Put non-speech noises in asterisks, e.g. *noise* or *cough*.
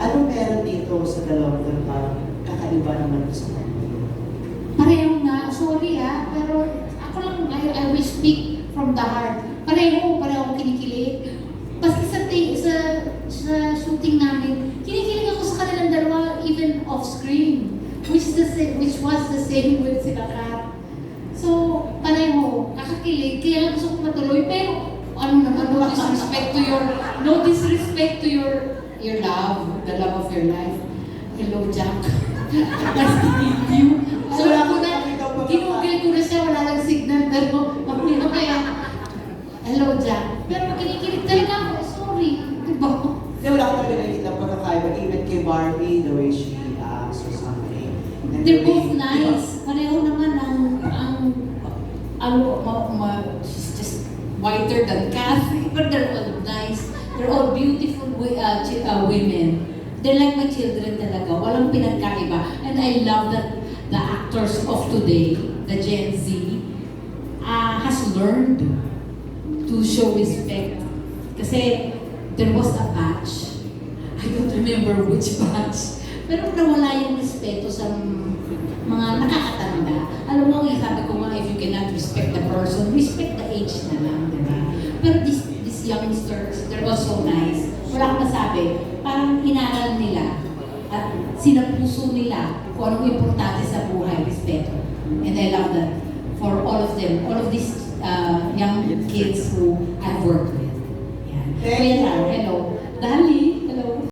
ano meron dito sa dalawang parang kakaiba naman sa? Pareho nga, sorry ah, pero ako lang, I, I will speak from the heart. Pareho, pareho ako kinikilig. Kasi sa, sa, sa shooting namin, kinikilig ako sa kanilang dalawa even off screen. Which, is the which was the same with sila Kat. So, pareho, kakakilig. Kaya gusto ko matuloy, pero ano naman, no disrespect to your, no disrespect to your, your love, the love of your life. Hello, Jack. *laughs* nice to meet you. So, ako na, ginugil ko na siya, wala lang signal, pero mamaya kaya, hello, Jack. Pero kinikilig talaga ako, sorry. Diba? Hindi, wala ko talaga nakikita pa kakaiba even kay Barbie, the way she acts or something. They're both nice. Pareho naman ang, ang, ano, ma, ma, she's just whiter than Kathy, *laughs* but they're all nice. They're all beautiful uh, uh, women. They're like my children talaga. Walang pinagkaiba. And I love that the actors of today, the Gen Z, uh, has learned to show respect. Kasi there was a batch. I don't remember which *laughs* batch. Pero nawala yung respeto sa mga nakakatanda. Alam mo, sabi ko nga, if you cannot respect the person, respect the age na lang, di ba? Pero this, these youngsters, they're all so nice. Wala akong masabi. Parang inaral nila at sinapuso nila kung anong importante sa buhay, respeto. And I love that for all of them, all of these uh, young kids who I've worked with. Yan. Thank you. Hello. Dali.